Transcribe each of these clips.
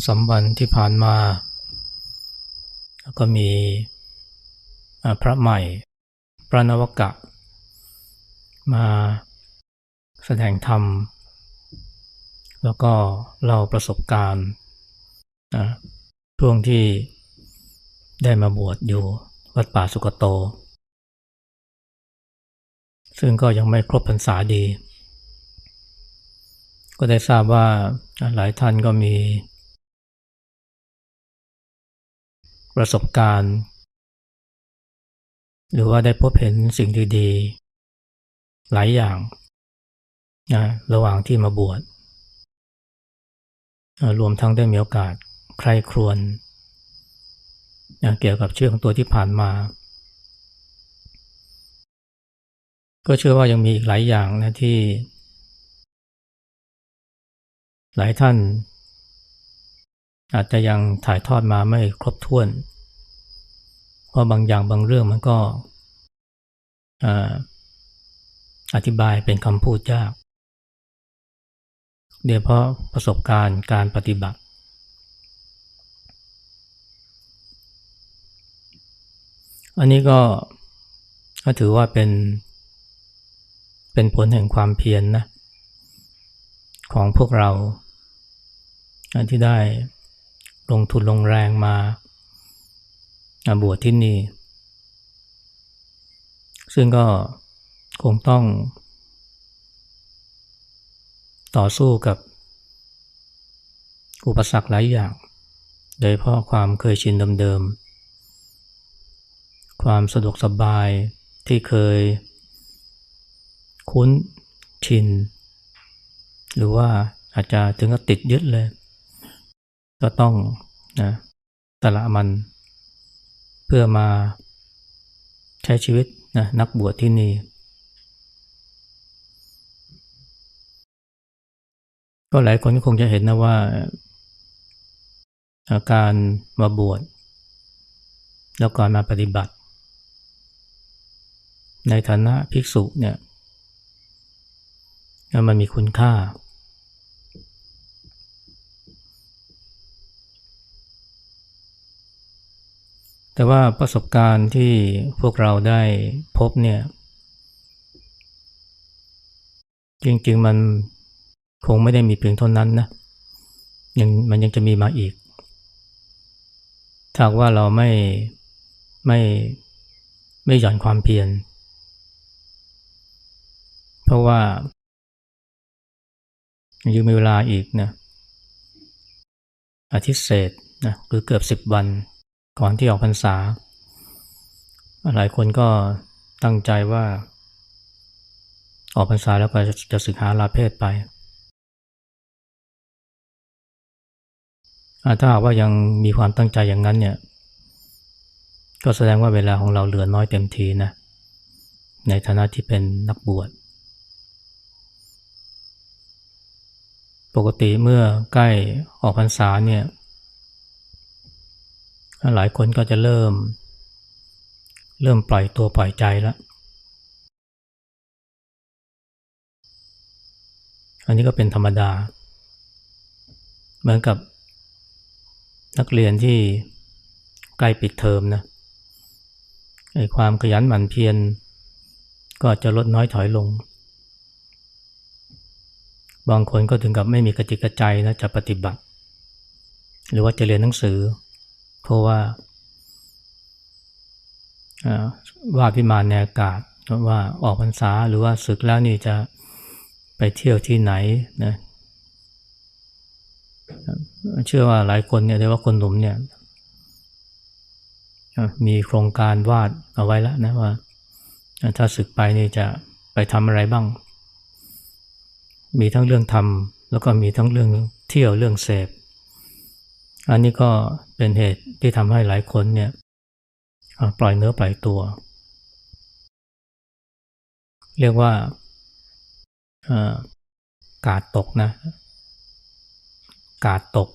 องสามวันที่ผ่านมา ก็มีพระใหม่ พระนวกะ มาแสดงธรรม แล้วก็เล่าประสบการณ์ช่วงที่ได้มาบวชอยู่วัดป่าสุกโต ซึ่งก็ยังไม่ครบพรรษาดี ก็ได้ทราบว่าหลายท่านก็มี ประสบการณ์ หรือว่าได้พบเห็นสิ่งดีๆ หลายอย่างนะระหว่างที่มาบวชรวมทั้งได้มีโอกาสใคร่ครวญนะเกี่ยวกับชื่อของตัวที่ผ่านมา ก็เชื่อว่ายังมีอีกหลายอย่างนะที่ หลายท่าน อาจจะยังถ่ายทอดมาไม่ครบถ้วน เพราะบางอย่างบางเรื่องมันก็อธิบายเป็นคำพูดยากเดี๋ยวเพราะประสบการณ์การปฏิบัติ อันนี้ก็ถือว่าเป็น เป็นผลแห่งความเพียรนนะของพวกเราที่ได้ ลงทุนลงแรงมาบวชที่นี่ ซึ่งก็คงต้อง ต่อสู้กับ อุปสรรคหลายอย่าง โดยเพราะความเคยชินเดิมๆ ความสะดวกสบายที่เคย คุ้นชิน หรือว่าอาจจะถึงกับติดยึดเลย ก็ต้องนะตละมัน เพื่อมาใช้ชีวิตนะนักบวชที่นี่ก็หลายคนก็คงจะเห็นนะว่าอาการมาบวชแล้วก่อนมาปฏิบัติ ในฐานะภิกษุเนี่ยมันมีคุณค่า แต่ว่าประสบการณ์ที่พวกเราได้พบเนี่ย จริงๆมันคงไม่ได้มีเพียงเท่านั้นนะยังมันยังจะมีมาอีกถ้าว่าเราไม่ไม่ไม่หย่อนความเพียรเพราะว่ายังมีเวลาอีกนะอาทิตย์เศษนะคือเกือบสิบวัน ก่อนที่ออกพรรษา หลายคนก็ตั้งใจว่า ออกพรรษาแล้วก็จะศึกษาลาเพศไป ถ้าหากว่ายังมีความตั้งใจอย่างนั้นเนี่ย ก็แสดงว่าเวลาของเราเหลือน้อยเต็มทีนะ ในฐานะที่เป็นนักบวช ปกติเมื่อใกล้ออกพรรษาเนี่ย หลายคนก็จะเริ่ม เริ่มปล่อยตัวปล่อยใจแล้วอันนี้ก็เป็นธรรมดา เหมือนกับนักเรียนที่ใกล้ปิดเทอมนะไอ้ความขยันหมั่นเพียรก็จะลดน้อยถอยลง บางคนก็ถึงกับไม่มีกระจิกกระใจนะจะปฏิบัติ หรือว่าจะเรียนหนังสือ เพราะว่าว่าพิมานในอากาศว่าออกพรรษาหรือว่าศึกแล้วนี่จะไปเที่ยวที่ไหนนะเชื่อว่าหลายคนเนี่ยโดยว่าคนหนุ่มเนี่ยมีโครงการวาดเอาไว้แล้วนะว่า ถ้าศึกไปนี่จะไปทำอะไรบ้าง มีทั้งเรื่องทำแล้วก็มีทั้งเรื่องเที่ยวเรื่องเสพ อันนี้ก็เป็นเหตุที่ทำให้หลายคนเนี่ยปล่อยเนื้อปล่อยตัว เรียกว่ากาดตกนะ กาดตก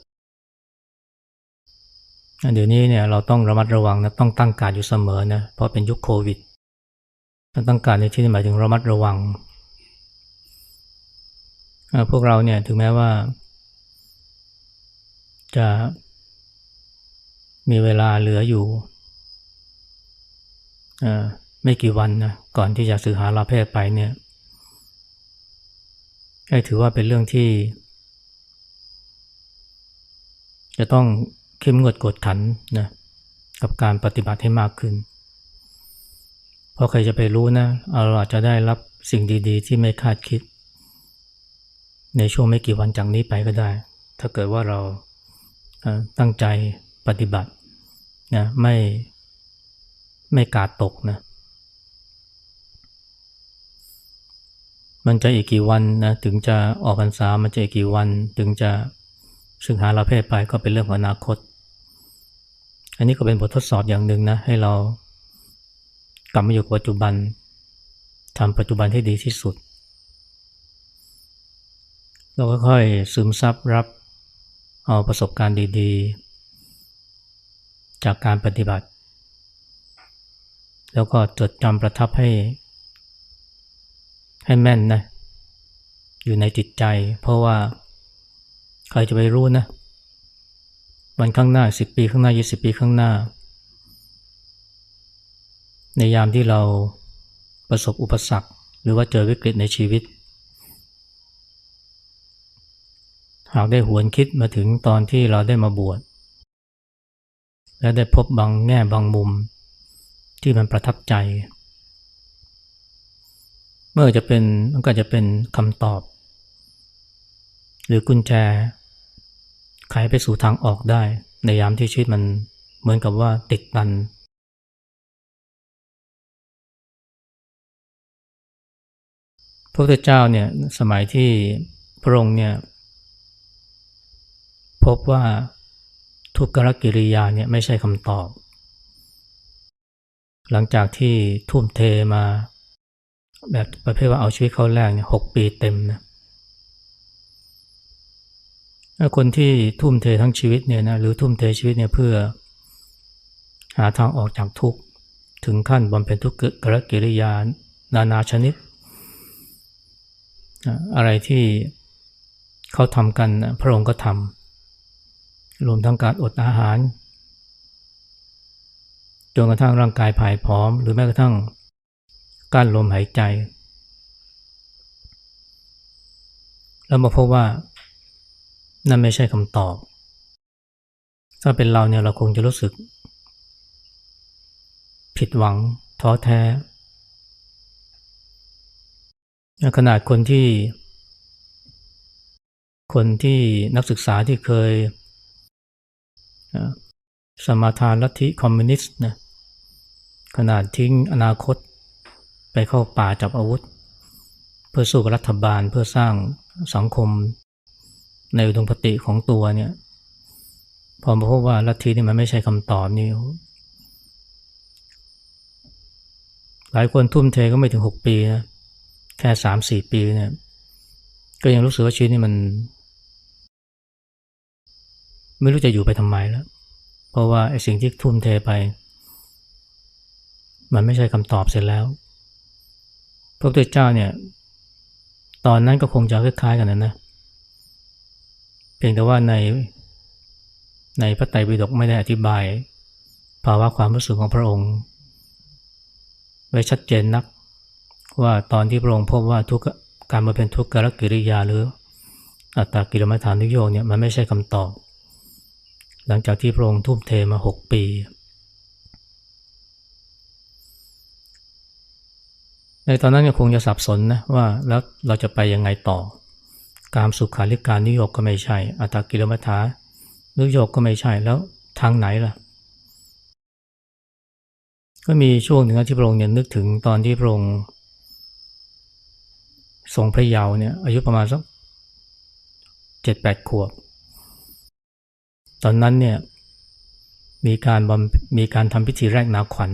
เดี๋ยวนี้เนี่ยเราต้องระมัดระวังนะต้องตั้งการอยู่เสมอนะเพราะเป็นยุคโควิดตั้งการในที่นี้หมายถึงระมัดระวัง พวกเราเนี่ยถึงแม้ว่า จะมีเวลาเหลืออยู่ไม่กี่วันนะก่อนที่จะสื่อหาลาเพศไปเนี่ยให้ถือว่าเป็นเรื่องที่ จะต้องเข้มงวดกดขันนะกับการปฏิบัติให้มากขึ้น เพราะใครจะไปรู้นะเราอาจจะได้รับสิ่งดีๆ ที่ไม่คาดคิด ในช่วงไม่กี่วันจากนี้ไปก็ได้ ถ้าเกิดว่าเรา ตั้งใจปฏิบัตินะไม่ไม่กาดตกนะมันจะอีกกี่วันนะถึงจะออกพรรษามันจะอีกกี่วัน ถึงจะสึกหาเราเพศไปก็เป็นเรื่องของอนาคต อันนี้ก็เป็นบททดสอบอย่างหนึ่งนะให้เรากลับมาอยู่กับปัจจุบันทำปัจจุบันให้ดีที่สุด เราก็ค่อยซึมซับรับ เอาประสบการณ์ดีๆ จากการปฏิบัติ แล้วก็จดจำประทับให้ ให้แม่นนะ อยู่ในจิตใจ เพราะว่าใครจะไปรู้นะ วันข้างหน้าสิบปีข้างหน้ายี่สิบปีข้างหน้า ในยามที่เราประสบอุปสรรค หรือว่าเจอวิกฤตในชีวิต หากได้หวนคิดมาถึงตอนที่เราได้มาบวช และได้พบบางแง่บางมุมที่มันประทับใจ เมื่อจะเป็นมันก็จะเป็นคำตอบ หรือกุญแจไขไปสู่ทางออกได้ ในยามที่ชีวิตมันเหมือนกับว่าติดตัน พระพุทธเจ้าเนี่ยสมัยที่พระองค์เนี่ย พบว่าทุกขกิริยาเนี่ยไม่ใช่คำตอบ หลังจากที่ทุ่มเทมา แบบประเภทว่าเอาชีวิตเข้าแรกเนี่ยหกปีเต็มนะคนที่ทุ่มเททั้งชีวิตเนี่ยนะหรือทุ่มเทชีวิตเนี่ยเพื่อหาทางออกจากทุกข์ถึงขั้นบำเพ็ญทุกขกิริยานานาชนิด อะไรที่เขาทำกันพระองค์ก็ทำ รวมทั้งการอดอาหาร จนกระทั่งร่างกายผายผอม หรือแม้กระทั่งกั้นลมหายใจ แล้วมาพบว่านั่นไม่ใช่คำตอบ ถ้าเป็นเราเนี่ยเราคงจะรู้สึก ผิดหวังท้อแท้ขนาดคนที่ คนที่นักศึกษาที่เคย สมาทานลัทธิคอมมิวนิสต์นะขนาดทิ้งอนาคต ไปเข้าป่าจับอาวุธ เพื่อสู้กับรัฐบาลเพื่อสร้างสังคมในอุดมคติของตัวเนี่ยพอมาพบว่าลัทธินี่มันไม่ใช่คำตอบนี่หลายคนทุ่มเทก็ไม่ถึงหกปีนะแค่สามสี่ปีเนี่ยก็ยังรู้สึกว่าชีวิตนี่มัน ไม่รู้จะอยู่ไปทำไมแล้ว เพราะว่าไอ้สิ่งที่ทุ่มเทไป มันไม่ใช่คำตอบเสร็จแล้ว พระพุทธเจ้าเนี่ย ตอนนั้นก็คงจะคล้ายๆกันนะนะ เพียงแต่ว่าในในพระไตรปิฎกไม่ได้อธิบาย ภาวะความรู้สึกของพระองค์ ไว้ชัดเจนนัก ว่าตอนที่พระองค์พบว่าทุกการมาเป็นทุกขลกิริยาหรืออัตตากิลมัฐานุโยกเนี่ยมันไม่ใช่คำตอบ หลังจากที่พระองค์ทุ่มเทมาหกปี ในตอนนั้นก็คงจะสับสนนะว่าแล้วเราจะไปยังไงต่อ การสุขาริการนิยกก็ไม่ใช่ อัตตกิลมัฐานุโยกก็ไม่ใช่แล้วทางไหนล่ะ ก็มีช่วงหนึ่งที่พระองค์เนี่ยนึกถึงตอนที่พระองค์ทรงพระเยาว์เนี่ยอายุประมาณสักเจ็ดแปดขวบ ตอนนั้นเนี่ยมีการมีการทำพิธีแรกนาขวัญ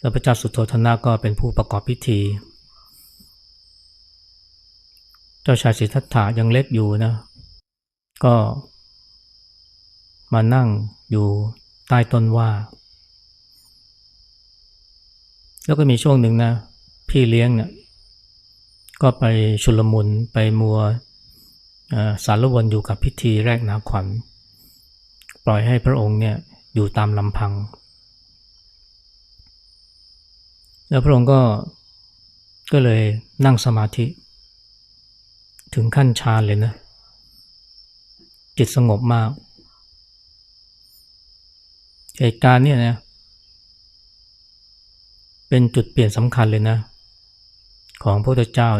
แล้วพระเจ้าสุโธทนะก็เป็นผู้ประกอบพิธี เจ้าชายสิทธัตถะยังเล็กอยู่นะ ก็มานั่งอยู่ใต้ต้นว่า แล้วก็มีช่วงหนึ่งนะ พี่เลี้ยงเนี่ยก็ไปชุลมุนไปมัว สารวนอยู่กับพิธีแรกนาขวัญ ปล่อยให้พระองค์เนี่ยอยู่ตามลำพัง แล้วพระองค์ก็ก็เลยนั่งสมาธิ ถึงขั้นฌานเลยนะ จิตสงบมาก เหตุการณ์เนี่ยนะเป็นจุดเปลี่ยนสำคัญเลยนะ ของพระพุทธเจ้า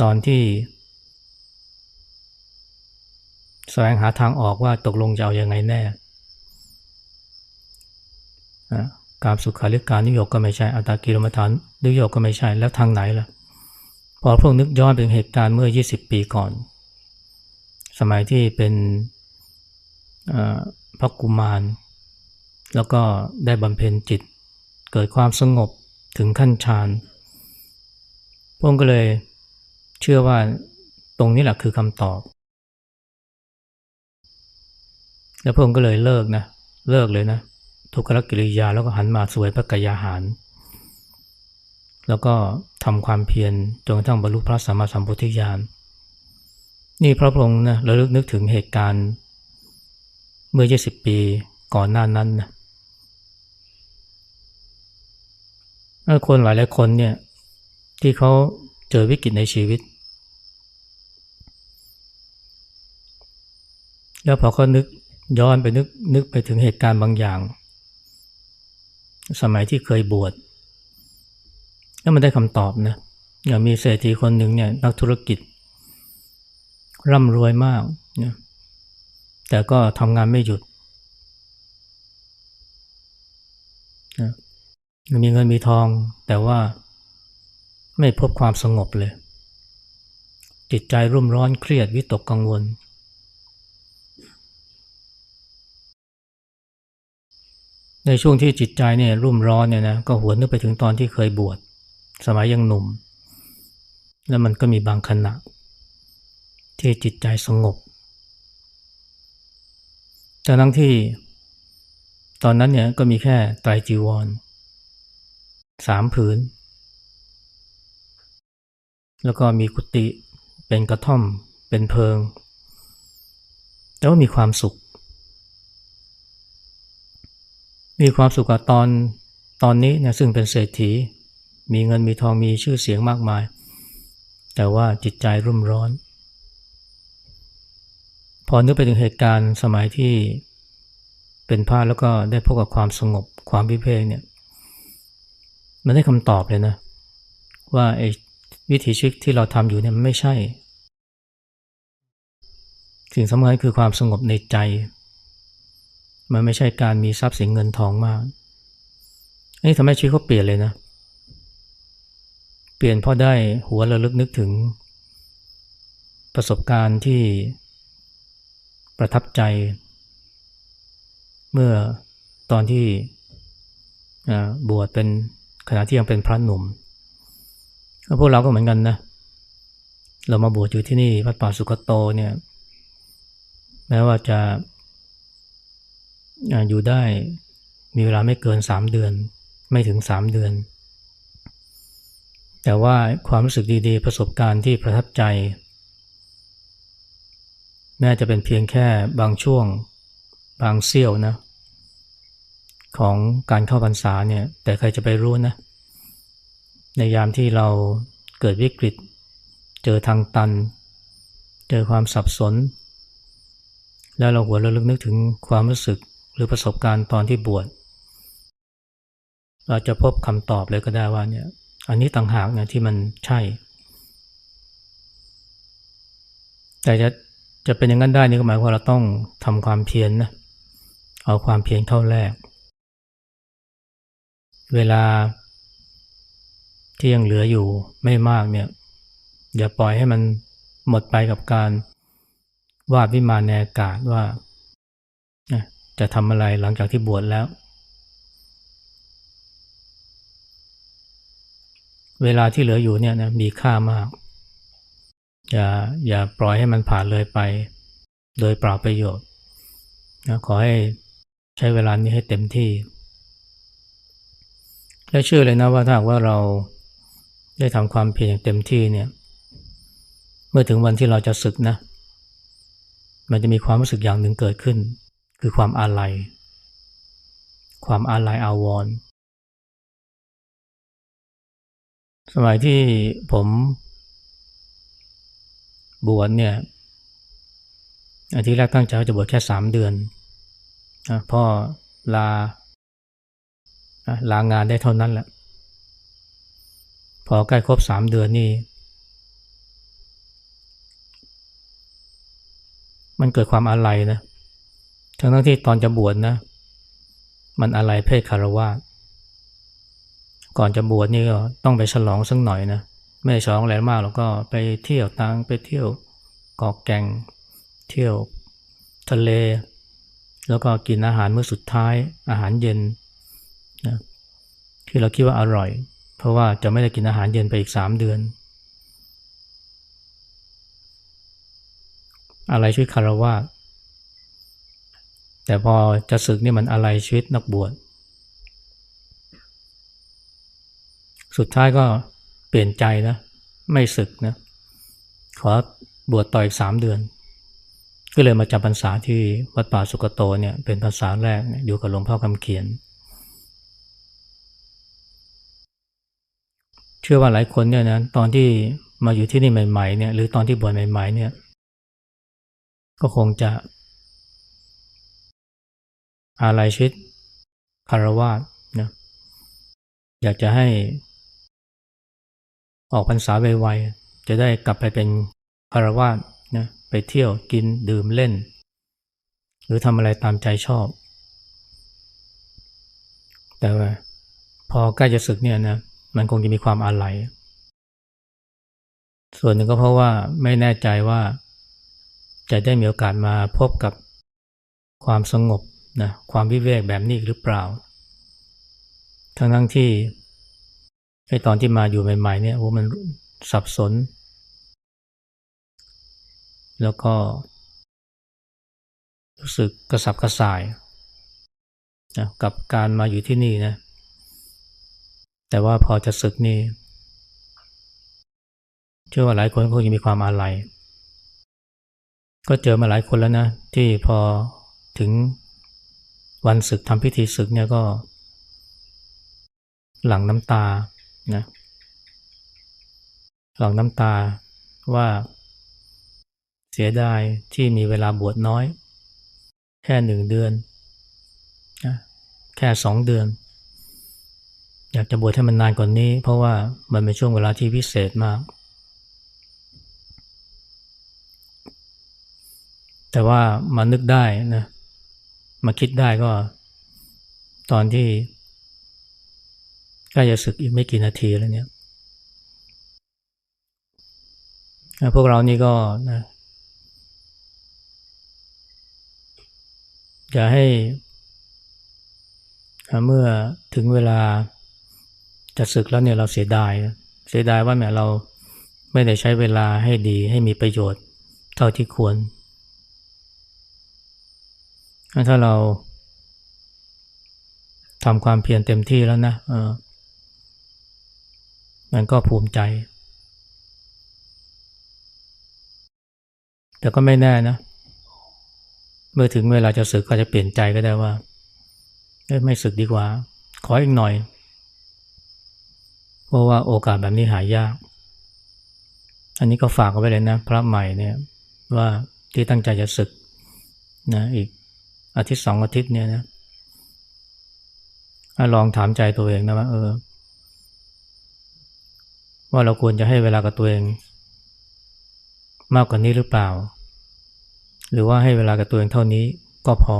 ตอนที่ แสวงหาทางออกว่าตกลงจะเอาอยัางไงแน่การสุขาริการนิยมก็ไม่ใช่ อัตตากิลมฐานนิยมก็ไม่ใช่ แล้วทางไหนล่ะ พอพระองค์นึกย้อนไปถึงเหตุการณ์เมื่อ 20 ปีก่อน สมัยที่เป็นพระกุมาร แล้วก็ได้บำเพ็ญจิต เกิดความสงบถึงขั้นฌานพระองค์ก็เลยเชื่อว่าตรงนี้แหละคือคำตอบ แล้วพระองค์ก็เลยเลิกนะเลิกเลยนะทุกขกิริยาแล้วก็หันมาสวยพระกายาหาร แล้วก็ทำความเพียรจนกระทั่งบรรลุพระสัมมาสัมพุทธญาณนี่พระองค์นะระลึกนึกถึงเหตุการณ์ เมื่อ 20 ปีก่อนหน้านั้นนะคนหลายหลายคนเนี่ยที่เขาเจอวิกฤตในชีวิต แล้วพอเขานึก ย้อนไปนึกนึกไปถึงเหตุการณ์บางอย่าง สมัยที่เคยบวชแล้วมันได้คำตอบนะอย่างมีเศรษฐีคนหนึ่งเนี่ยนักธุรกิจ ร่ำรวยมากนะแต่ก็ทำงานไม่หยุดนะมีเงินมีทอง แต่ว่าไม่พบความสงบเลย จิตใจรุ่มร้อนเครียดวิตกกังวล ในช่วงที่จิตใจเนี่ยรุ่มร้อนเนี่ยนะก็หวนนึกไปถึงตอนที่เคยบวชสมัยยังหนุ่ม แล้วมันก็มีบางขณะ ที่จิตใจสงบจากนั้นที่ตอนนั้นเนี่ยก็มีแค่ไตรจีวรสามผืน แล้วก็มีกุฏิเป็นกระท่อมเป็นเพิง แต่ว่ามีความสุข มีความสุขกับตอนตอนนี้เนี่ยซึ่งเป็นเศรษฐี มีเงินมีทองมีชื่อเสียงมากมาย แต่ว่าจิตใจรุ่มร้อน พอนึกไปถึงเหตุการณ์สมัยที่เป็นพระแล้วก็ได้พบกับความสงบความวิเวกเนี่ย มันได้คำตอบเลยนะ ว่าไอ้วิถีชีวิตที่เราทำอยู่เนี่ยมันไม่ใช่ สิ่งสำคัญคือความสงบในใจ มันไม่ใช่การมีทรัพย์สินเงินทองมากน,นี่ทำให้ชีวิตเขาเปลี่ยนเลยนะ เปลี่ยนเพราะได้หัวระลึกนึกถึง ประสบการณ์ที่ประทับใจ เมื่อตอนที่บวชเป็นขณะที่ยังเป็นพระหนุ่มพวกเราก็เหมือนกันนะ เรามาบวชอยู่ที่นี่วัดป่าสุกโตเนี่ย แม้ว่าจะ อยู่ได้มีเวลาไม่เกินสามเดือน ไม่ถึงสามเดือน แต่ว่าความรู้สึกดีๆ ประสบการณ์ที่ประทับใจ แม้จะเป็นเพียงแค่บางช่วงบางเสี้ยวนะของการเข้าพรรษาเนี่ย แต่ใครจะไปรู้นะ ในยามที่เราเกิดวิกฤต เจอทางตัน เจอความสับสน แล้วเราหัวเราลึกนึกถึงความรู้สึก หรือประสบการณ์ตอนที่บวชเราจะพบคำตอบเลยก็ได้ว่าเนี่ยอันนี้ต่างหากเนี่ยที่มันใช่ แต่จะจะเป็นอย่างนั้นได้นี่ก็หมายว่าเราต้องทำความเพียรนนะเอาความเพียรเข้าแรก เวลาที่ยังเหลืออยู่ไม่มากเนี่ยอย่าปล่อยให้มันหมดไปกับการวาดวิมานในอากาศว่า จะทำอะไรหลังจากที่บวชแล้ว เวลาที่เหลืออยู่เนี่ยนะมีค่ามาก อย่าอย่าปล่อยให้มันผ่านเลยไป โดยเปล่าประโยชน์นะขอให้ใช้เวลานี้ให้เต็มที่และเชื่อเลยนะว่าถ้าว่าเราได้ทำความเพียรอย่างเต็มที่เนี่ย เมื่อถึงวันที่เราจะศึกนะ มันจะมีความรู้สึกอย่างหนึ่งเกิดขึ้น คือความอาลัย ความอาลัยอาวรณ์สมัยที่ผมบวชเนี่ยอาทิตย์แรกตั้งใจว่าจะบวชแค่สามเดือนนะพ่อลาลางานได้เท่านั้นแหละ พอใกล้ครบสามเดือนนี่ มันเกิดความอาลัยนะ ทั้งทั้งที่ตอนจะบวชนะ มันอาลัยเพศคารวะก่อนจะบวชนี่ก็ต้องไปฉลองสักหน่อยนะไม่ฉลองอะไรมากแล้วก็ไปเที่ยวตังไปเที่ยวกอกแกงเที่ยวทะเล แล้วก็กินอาหารมื้อสุดท้ายอาหารเย็นนะที่เราคิดว่าอร่อย เพราะว่าจะไม่ได้กินอาหารเย็นไปอีกสามเดือน อะไรชีวิตคารวะ แต่พอจะศึกนี่มันอะไรชีวิตนักบวช สุดท้ายก็เปลี่ยนใจนะ ไม่ศึกนะ ขอบวชต่ออีกสามเดือน ก็เลยมาจำพรรษาที่วัดป่าสุกโตเนี่ยเป็นภาษาแรกอยู่กับหลวงพ่อคำเขียน เชื่อว่าหลายคนเนี่ยนะตอนที่มาอยู่ที่นี่ใหม่ๆเนี่ยหรือตอนที่บวชใหม่ๆเนี่ยก็คงจะ อะไรชีวิตคารวะนะอยากจะให้ ออกพรรษาไวๆจะได้กลับไปเป็นคารวะนะไปเที่ยวกินดื่มเล่น หรือทำอะไรตามใจชอบ แต่ว่า พอใกล้จะศึกเนี่ยนะมันคงจะมีความอาลัยส่วนหนึ่งก็เพราะว่าไม่แน่ใจว่าจะได้มีโอกาสมาพบกับความสงบ นะความวิเวกแบบนี้หรือเปล่า ทั้งทั้งที่ไอตอนที่มาอยู่ใหม่ๆเนี่ยโอ้มันสับสน แล้วก็ รู้สึกกระสับกระส่ายนะกับการมาอยู่ที่นี่นะแต่ว่าพอจะศึกนี่เชื่อว่าหลายคนคงจะมีความอาลัยก็เจอมาหลายคนแล้วนะ ที่พอถึง วันศึกทำพิธีศึกเนี่ยก็ หลังน้ำตานะหลังน้ำตาว่าเสียดายที่มีเวลาบวชน้อย แค่หนึ่งเดือนนะแค่สองเดือน อยากจะบวชให้มันนานกว่านนี้ เพราะว่ามันเป็นช่วงเวลาที่พิเศษมาก แต่ว่ามานึกได้นะ มาคิดได้ก็ ตอนที่ใกล้จะศึกอีกไม่กี่นาทีแล้วเนี่ยพวกเรานี่ก็นะอย่าให้ เมื่อถึงเวลาจะศึกแล้วเนี่ยเราเสียดาย เสียดายว่าแม้เราไม่ได้ใช้เวลาให้ดีให้มีประโยชน์เท่าที่ควร ถ้าเราทำความเพียรเต็มที่แล้วนะมันก็ภูมิใจ แต่ก็ไม่แน่นะ เมื่อถึงเวลาจะศึกก็จะเปลี่ยนใจก็ได้ว่าไม่ศึกดีกว่า ขออีกหน่อย เพราะว่าโอกาสแบบนี้หายาก อันนี้ก็ฝากเอาไว้เลยนะ พระใหม่เนี่ยว่าที่ตั้งใจจะศึกนะอีก อาทิตย์สองอาทิตย์เนี่ยนะลองถามใจตัวเองนะว่าเออ ว่าเราควรจะให้เวลากับตัวเอง มากกว่านี้หรือเปล่า หรือว่าให้เวลากับตัวเองเท่านี้ก็พอ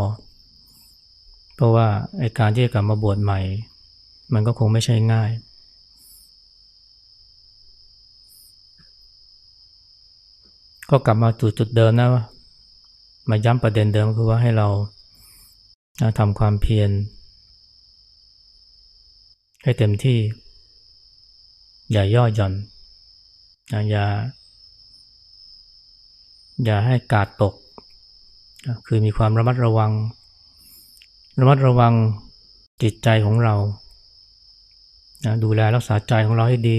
เพราะว่าไอการที่จะกลับมาบวชใหม่ มันก็คงไม่ใช่ง่ายก็กลับมาจุดจุดเดิมนะมาย้ำประเด็นเดิมคือว่าให้เรา ทำความเพียร ให้เต็มที่ อย่าย่อหย่อน อย่า อย่าให้กาดตก คือมีความระมัดระวัง ระมัดระวังจิตใจของเรา ดูแลรักษาใจของเราให้ดี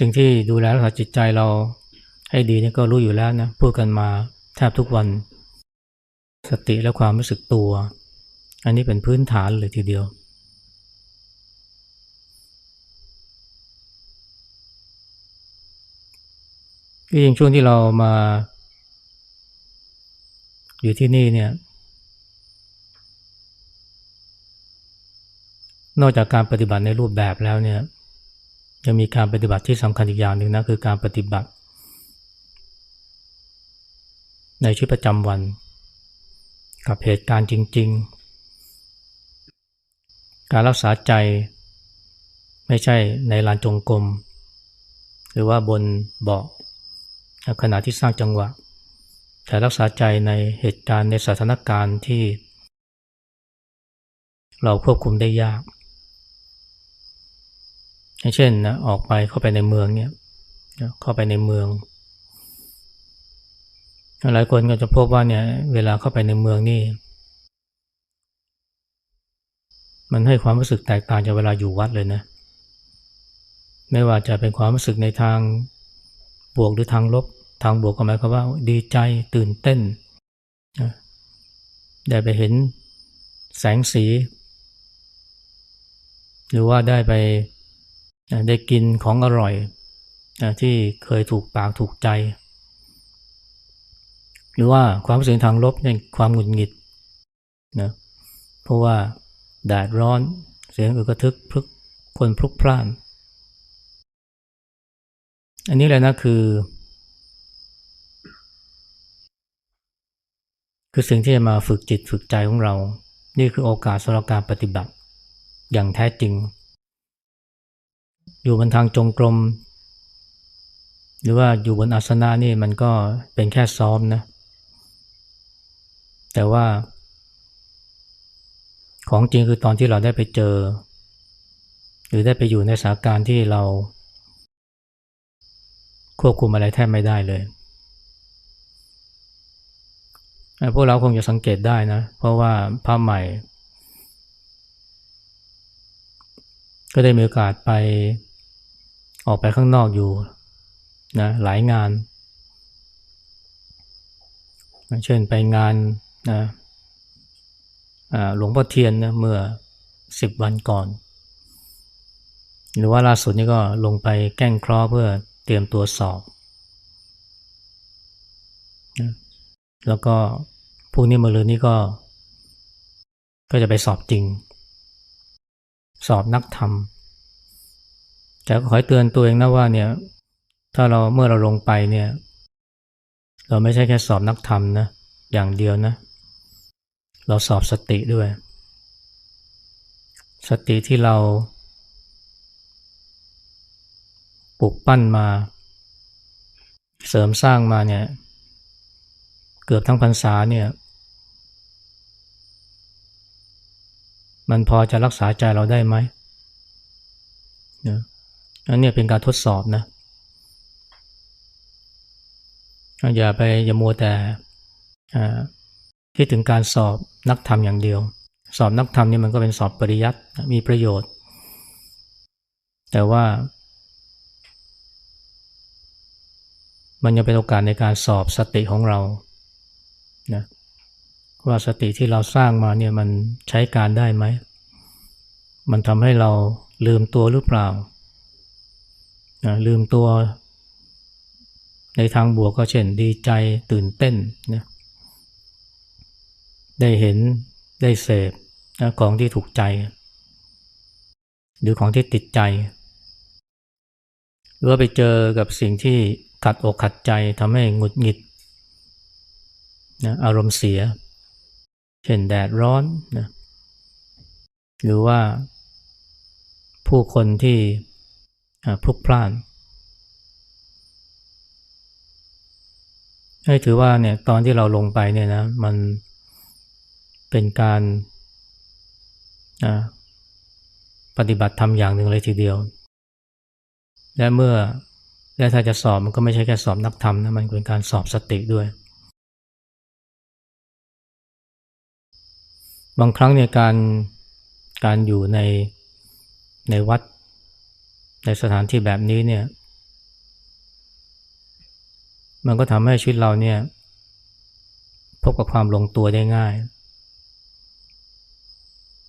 สิ่งที่ดูแลรักษาจิตใจเราให้ดีนี่ก็รู้อยู่แล้วนะพูดกันมาแทบทุกวัน สติและความรู้สึกตัว อันนี้เป็นพื้นฐานเลยทีเดียวที่จริงช่วงที่เรามา อยู่ที่นี่เนี่ย นอกจากการปฏิบัติในรูปแบบแล้วเนี่ยยังมีการปฏิบัติที่สำคัญอีกอย่างหนึ่งนะคือการปฏิบัติ ในชีวิตประจำวัน กับเหตุการณ์จริง ๆ การรักษาใจไม่ใช่ในลานจงกรมหรือว่าบนเบาะขณะที่สร้างจังหวะ แต่รักษาใจในเหตุการณ์ในสถานการณ์ที่ เราควบคุมได้ยาก เช่นนะออกไปเข้าไปในเมืองเนี่ยเข้าไปในเมือง หลายคนก็จะพบว่าเนี่ยเวลาเข้าไปในเมืองนี่ มันให้ความรู้สึกแตกต่างจากเวลาอยู่วัดเลยนะ ไม่ว่าจะเป็นความรู้สึกในทางบวกหรือทางลบ ทางบวกก็หมายความว่าดีใจตื่นเต้น ได้ไปเห็นแสงสี หรือว่าได้ไปได้กินของอร่อยที่เคยถูกปากถูกใจ หรือว่าความรู้สึกทางลบอย่างความหงุดหงิดนะเพราะว่าแดดร้อนเสียงอึกระทึกพลึกคนพลุกพล่าน อันนี้แหละนะคือ คือสิ่งที่จะมาฝึกจิตฝึกใจของเรา นี่คือโอกาสสำหรับการปฏิบัติอย่างแท้จริง อยู่บนทางจงกรม หรือว่าอยู่บนอาสนะนี่มันก็เป็นแค่ซ้อมนะ แต่ว่า ของจริงคือตอนที่เราได้ไปเจอ หรือได้ไปอยู่ในสถานการณ์ที่เรา ควบคุมอะไรแทบไม่ได้เลยพวกเราคงจะสังเกตได้นะ เพราะว่าภาพใหม่ ก็ได้มีโอกาสไปออกไปข้างนอกอยู่นะหลายงาน เช่นไปงาน นะหลวงพ่อเทียนนะเมื่อสิบวันก่อน หรือว่าล่าสุดนี่ก็ลงไปแก้งครอเพื่อเตรียมตัวสอบแล้วก็พวกนี้มาเลยนี่ก็ ก็จะไปสอบจริง สอบนักธรรมแต่ขอให้เตือนตัวเองนะว่าเนี่ย ถ้าเราเมื่อเราลงไปเนี่ย เราไม่ใช่แค่สอบนักธรรมนะอย่างเดียวนะ เราสอบสติด้วย สติที่เราปลูกปั้นมา เสริมสร้างมาเนี่ยเกือบทั้งพรรษาเนี่ยมันพอจะรักษาใจเราได้ไหมเนี่ยอันนี้เป็นการทดสอบนะอย่าไปอย่ามัวแต่ คิดถึงการสอบนักธรรมอย่างเดียว สอบนักธรรมนี่มันก็เป็นสอบปริยัติมีประโยชน์ แต่ว่า มันยังเป็นโอกาสในการสอบสติของเรานะว่าสติที่เราสร้างมาเนี่ยมันใช้การได้ไหม มันทำให้เราลืมตัวหรือเปล่านะลืมตัวในทางบวกก็เช่นดีใจตื่นเต้นนะ ได้เห็นได้เสพนะของที่ถูกใจ หรือของที่ติดใจ หรือว่าไปเจอกับสิ่งที่ขัดอกขัดใจทำให้หงุดหงิดนะอารมณ์เสีย เช่นแดดร้อนนะหรือว่าผู้คนที่พลุกพล่านให้ถือว่าเนี่ยตอนที่เราลงไปเนี่ยนะมัน เป็นการปฏิบัติทำอย่างหนึ่งเลยทีเดียว และเมื่อและถ้าจะสอบมันก็ไม่ใช่แค่สอบนักธรรมนะมันเป็นการสอบสติด้วย บางครั้งเนี่ยการการอยู่ในในวัดในสถานที่แบบนี้เนี่ย มันก็ทำให้ชีวิตเราเนี่ย พบกับความลงตัวได้ง่าย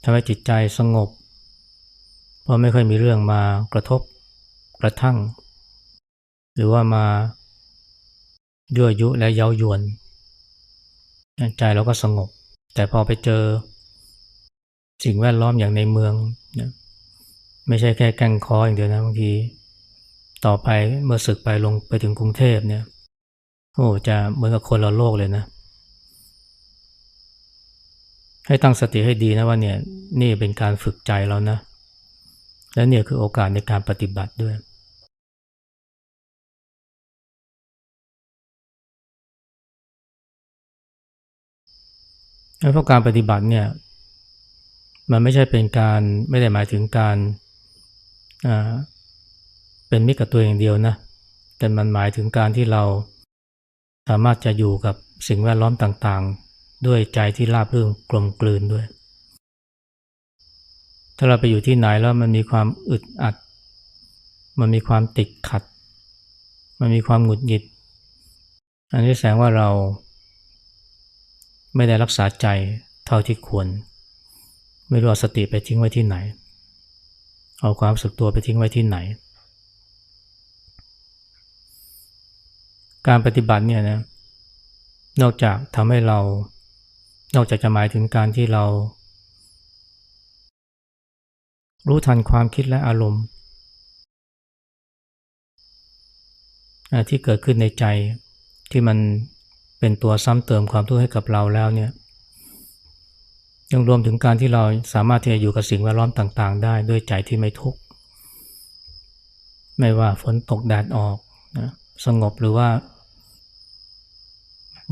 ทำให้จิตใจสงบ เพราะไม่ค่อยมีเรื่องมากระทบกระทั่ง หรือว่ามายั่วยุและเย้ายวน ใจเราก็สงบ แต่พอไปเจอ สิ่งแวดล้อมอย่างในเมืองนะไม่ใช่แค่แกล้งคออย่างเดียวนะบางทีต่อไปเมื่อศึกไปลงไปถึงกรุงเทพเนี่ยโอ้จะเหมือนกับคนละโลกเลยนะ ให้ตั้งสติให้ดีนะว่าเนี่ยนี่เป็นการฝึกใจเรานะ และเนี่ยคือโอกาสในการปฏิบัติด้วยเพราะการปฏิบัติเนี่ยมันไม่ใช่เป็นการไม่ได้หมายถึงการเป็นมิตรกับตัวอย่างเดียวนะแต่มันหมายถึงการที่เราสามารถจะอยู่กับสิ่งแวดล้อมต่าง ด้วยใจที่ราบรื่นกลมกลืนด้วย ถ้าเราไปอยู่ที่ไหนแล้วมันมีความอึดอัด มันมีความติดขัด มันมีความหงุดหงิด อันนี้แสดงว่าเรา ไม่ได้รักษาใจเท่าที่ควร ไม่รู้เอาสติไปทิ้งไว้ที่ไหน เอาความสึกตัวไปทิ้งไว้ที่ไหน การปฏิบัติเนี่ยนะนอกจากทำให้เรา นอกจากจะหมายถึงการที่เรา รู้ทันความคิดและอารมณ์ ที่เกิดขึ้นในใจที่มันเป็นตัวซ้ำเติมความทุกข์ให้กับเราแล้วเนี่ยยังรวมถึงการที่เราสามารถที่จะอยู่กับสิ่งแวดล้อมต่างๆ ได้ด้วยใจที่ไม่ทุกข์ไม่ว่าฝนตกแดดออกนะสงบหรือว่า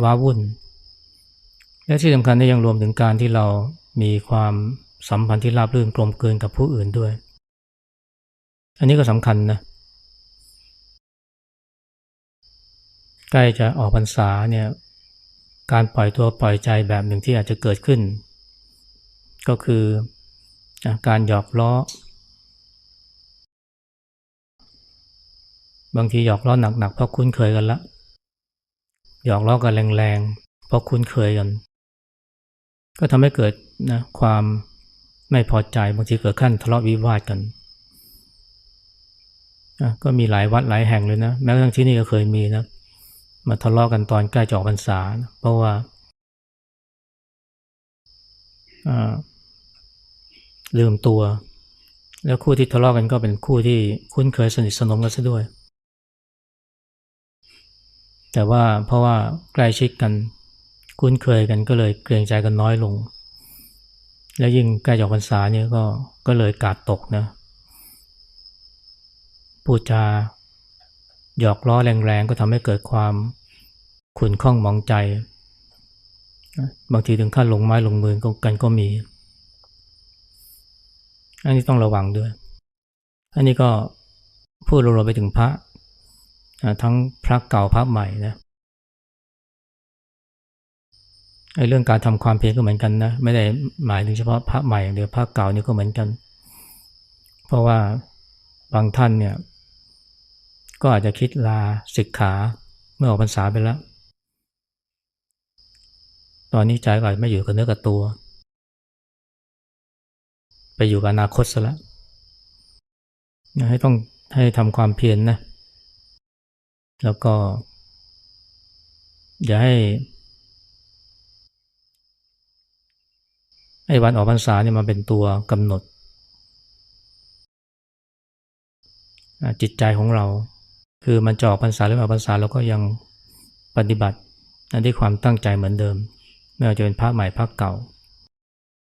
ว้าวุ่น และที่สำคัญนี่ยังรวมถึงการที่เรามีความสัมพันธ์ที่ราบรื่นกลมเกลืนกับผู้อื่นด้วย อันนี้ก็สำคัญนะ ใกล้จะออกพรรษาเนี่ย การปล่อยตัวปล่อยใจแบบหนึ่งที่อาจจะเกิดขึ้น ก็คือการหยอกล้อ บางทีหยอกล้อหนักๆเพราะคุ้นเคยกันละ หยอกล้อกันแรงๆเพราะคุ้นเคยกัน ก็ทำให้เกิดนะความไม่พอใจบางทีเกิดขั้นทะเลาะวิวาทกันก็มีหลายวัดหลายแห่งเลยนะแม้กระทั่งที่นี่ก็เคยมีนะมาทะเลาะกันตอนใกล้จะออกพรรษาเพราะว่าลืมตัว แล้วคู่ที่ทะเลาะกันก็เป็นคู่ที่คุ้นเคยสนิทสนมกันซะด้วย แต่ว่าเพราะว่าใกล้ชิดกัน คุ้นเคยกันก็เลยเกรงใจกันน้อยลง แล้วยิ่งใกล้จะออกพรรษาเนี่ยก็ก็เลยกาดตกนะพูดจาหยอกล้อแรงๆก็ทำให้เกิดความขุนข้องมองใจ บางทีถึงขั้นลงไม้ลงมือกันก็มี อันนี้ต้องระวังด้วย อันนี้ก็พูดรวมไปถึงพระ ทั้งพระเก่าพระใหม่นะ ไอ้เรื่องการทำความเพียรก็เหมือนกันนะ ไม่ได้หมายถึงเฉพาะพระใหม่อย่างเดียวพระเก่านี่ก็เหมือนกัน เพราะว่าบางท่านเนี่ย ก็อาจจะคิดลาสิกขาเมื่อออกพรรษาไปแล้ว ตอนนี้ใจก็อาจไม่อยู่กับเนื้อกับตัว ไปอยู่กับอนาคตซะแล้วให้ต้องให้ทำความเพียรนนะ แล้วก็ อย่าให้ ไอ้วันออกพรรษาเนี่ยมันเป็นตัวกำหนด จิตใจของเรา คือมันจะออกพรรษาหรือไม่ออกพรรษาเราก็ยังปฏิบัติด้วยความตั้งใจเหมือนเดิม ไม่ว่าจะเป็นพระใหม่พระเก่า